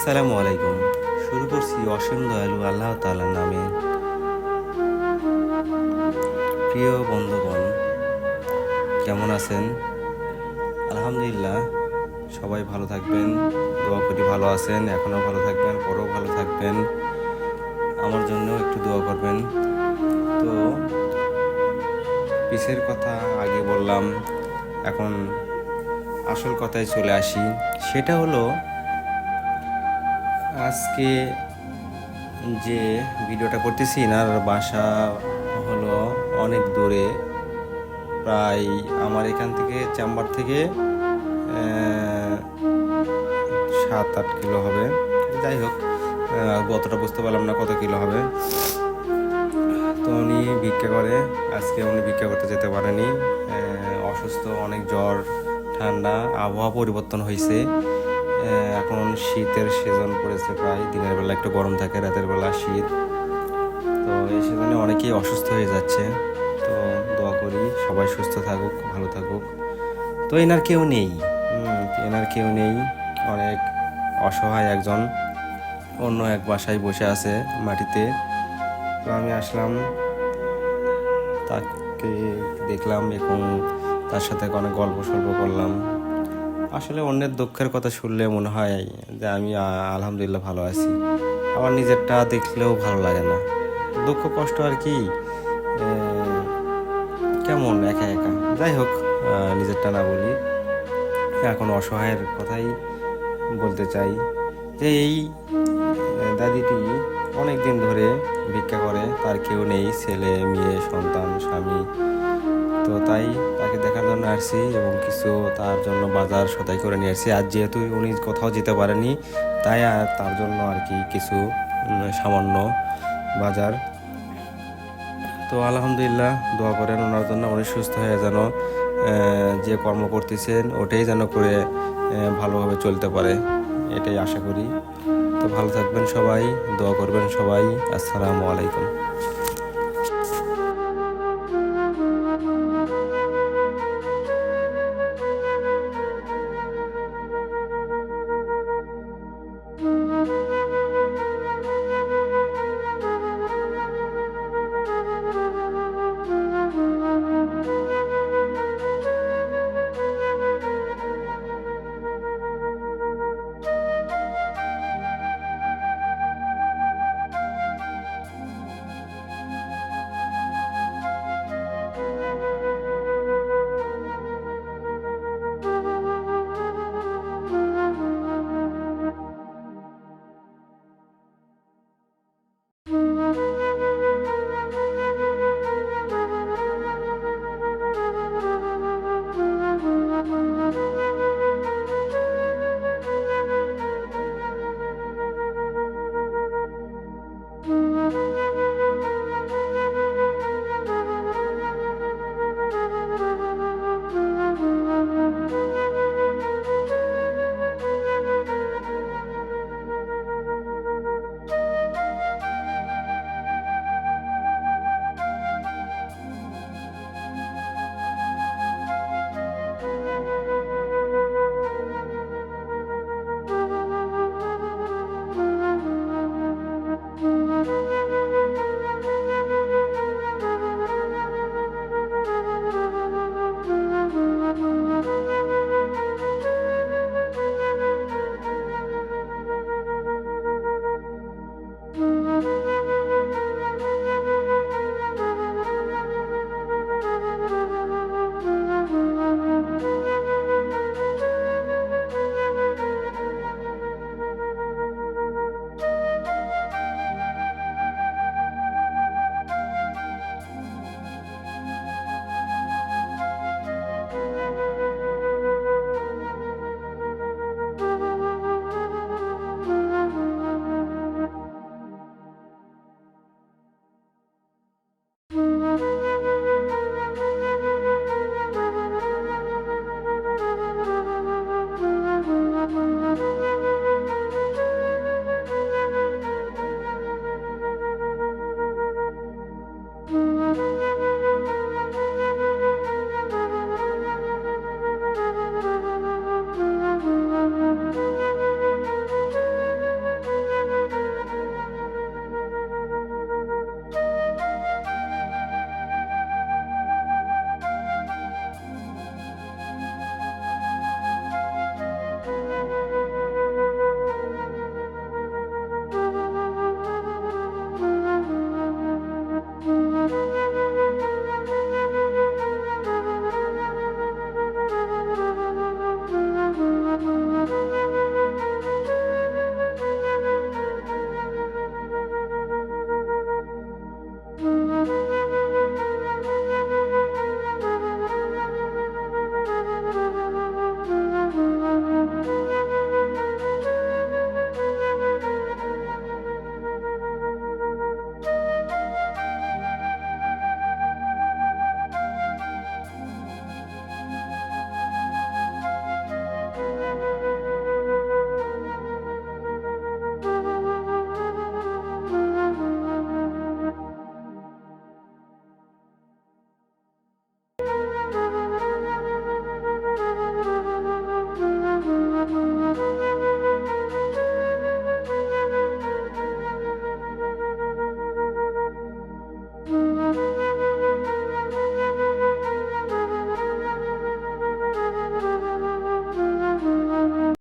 আসসালামু আলাইকুম। শুরু করছি অসীম দয়ালু আল্লাহ তালার নামে। প্রিয় বন্ধুগণ, কেমন আছেন? আলহামদুলিল্লাহ, সবাই ভালো থাকবেন, দোয়া করি ভালো আছেন, এখনও ভালো থাকবেন, পরেও ভালো থাকবেন। আমার জন্য একটু দোয়া করবেন। তো, পিসের কথা আগে বললাম, এখন আসল কথায় চলে আসি। সেটা হলো আজকে যে ভিডিওটা করতেছি এনার বাসা হলো অনেক দূরে, প্রায় আমার এখান থেকে চেম্বার থেকে সাত আট কিলো হবে। যাই হোক অতটা বুঝতে পারলাম না কত কিলো হবে। তো উনি ভিক্ষা করে, আজকে উনি ভিক্ষা করতে যেতে পারেনি। অসুস্থ, অনেক জ্বর, ঠান্ডা, আবহাওয়া পরিবর্তন হয়েছে এখন শীতের সিজন পড়েছে প্রায়। দিনের বেলা একটু গরম থাকে, রাতের বেলা শীত। তো এই সিজনে অনেকেই অসুস্থ হয়ে যাচ্ছে। তো দোয়া করি সবাই সুস্থ থাকুক, ভালো থাকুক। তো এনার কেউ নেই। এনার কেউ নেই। অনেক অসহায় একজন। অন্য এক বাসায় বসে আছে মাটিতে। তো আমি আসলাম, তাকে দেখলাম এবং তার সাথে অনেক গল্প সল্প করলাম। আসলে অন্যের দুঃখের কথা শুনলে মনে হয় যে আমি আলহামদুলিল্লাহ ভালো আছি। আমার নিজেরটা দেখলেও ভালো লাগে না। দুঃখ, কষ্ট আর কি কেমন একা একা? যাই হোক নিজেরটা না বলি। এখন অসহায়ের কথাই বলতে চাই যে এই দাদিটি অনেক দিন ধরে ভিক্ষা করে, তার কেউ নেই, ছেলে, মেয়ে, সন্তান, স্বামী। তো তাই তাকে দেখার জন্য আসছি এবং কিছু তার জন্য বাজার সদাই করে নিয়ে আসছি। আর যেহেতু উনি কোথাও যেতে পারেনি, তাই আর তার জন্য আর কি কিছু সামান্য বাজার। তো আলহামদুলিল্লাহ দোয়া করেন ওনার জন্য, উনি সুস্থ হয়ে যেন যে কর্ম করতেছেন ওটাই যেন করে ভালোভাবে চলতে পারে, এটাই আশা করি। তো ভালো থাকবেন সবাই, দোয়া করবেন সবাই। আসসালামু আলাইকুম।